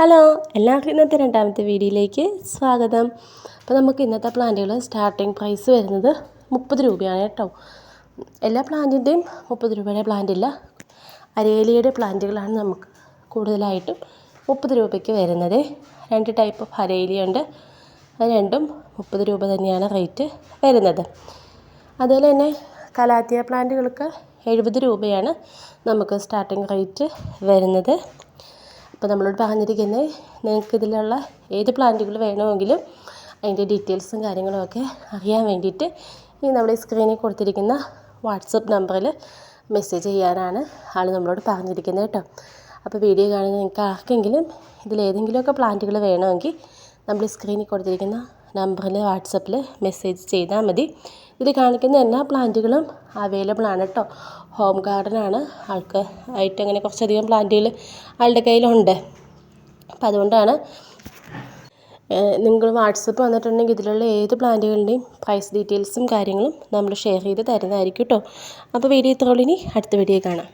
Hello എല്ലാവർക്കും ഇന്നത്തെ രണ്ടാമത്തെ വീഡിയോയിലേക്ക് സ്വാഗതം. അപ്പോൾ നമുക്ക് ഇന്നത്തെ പ്ലാന്റുകൾ സ്റ്റാർട്ടിങ് പ്രൈസ് വരുന്നത് മുപ്പത് രൂപയാണ് കേട്ടോ. എല്ലാ പ്ലാന്റിന്റെയും മുപ്പത് രൂപയുടെ പ്ലാന്റ് ഇല്ല. അരേലിയുടെ പ്ലാന്റുകളാണ് നമുക്ക് കൂടുതലായിട്ടും മുപ്പത് രൂപയ്ക്ക് വരുന്നത്. രണ്ട് ടൈപ്പ് ഓഫ് അരേലിയുണ്ട്. അത് രണ്ടും മുപ്പത് രൂപ തന്നെയാണ് റേറ്റ് വരുന്നത്. അതുപോലെ തന്നെ കലാത്തിയ പ്ലാന്റുകൾക്ക് എഴുപത് രൂപയാണ് നമുക്ക് സ്റ്റാർട്ടിങ് റേറ്റ് വരുന്നത്. അപ്പോൾ നമ്മളോട് പറഞ്ഞിരിക്കുന്നത് നിങ്ങൾക്ക് ഇതിലുള്ള ഏത് പ്ലാന്റുകൾ വേണമെങ്കിലും അതിന്റെ ഡീറ്റെയിൽസും കാര്യങ്ങളും ഒക്കെ അറിയാൻ വേണ്ടിയിട്ട് ഈ നമ്മുടെ സ്ക്രീനിൽ കൊടുത്തിരിക്കുന്ന വാട്സപ്പ് നമ്പറിൽ മെസ്സേജ് ചെയ്യാനാണ് ആൾ നമ്മളോട് പറഞ്ഞിരിക്കുന്നത് കേട്ടോ. അപ്പോൾ വീഡിയോ കാണുന്ന നിങ്ങൾക്ക് ആർക്കെങ്കിലും ഇതിലേതെങ്കിലുമൊക്കെ പ്ലാന്റുകൾ വേണമെങ്കിൽ നമ്മൾ സ്ക്രീനിൽ കൊടുത്തിരിക്കുന്ന നമ്പറിൽ വാട്സപ്പിൽ മെസ്സേജ് ചെയ്താൽ മതി. ഇതിൽ കാണിക്കുന്ന എല്ലാ പ്ലാന്റുകളും അവൈലബിൾ ആണ് കേട്ടോ. ഹോം ഗാർഡനാണ് ആൾക്ക് ആയിട്ട് അങ്ങനെ കുറച്ചധികം പ്ലാന്റുകൾ ആളുടെ കയ്യിലുണ്ട്. അപ്പം അതുകൊണ്ടാണ് നിങ്ങൾ വാട്സപ്പ് വന്നിട്ടുണ്ടെങ്കിൽ ഇതിലുള്ള ഏത് പ്ലാന്റുകളുടെയും പ്രൈസ് ഡീറ്റെയിൽസും കാര്യങ്ങളും നമ്മൾ ഷെയർ ചെയ്ത് തരുന്നതായിരിക്കും കേട്ടോ. അപ്പോൾ വീഡിയോ ഇത്രയുള്ളൂ. ഇനി അടുത്ത വീഡിയോ കാണാം.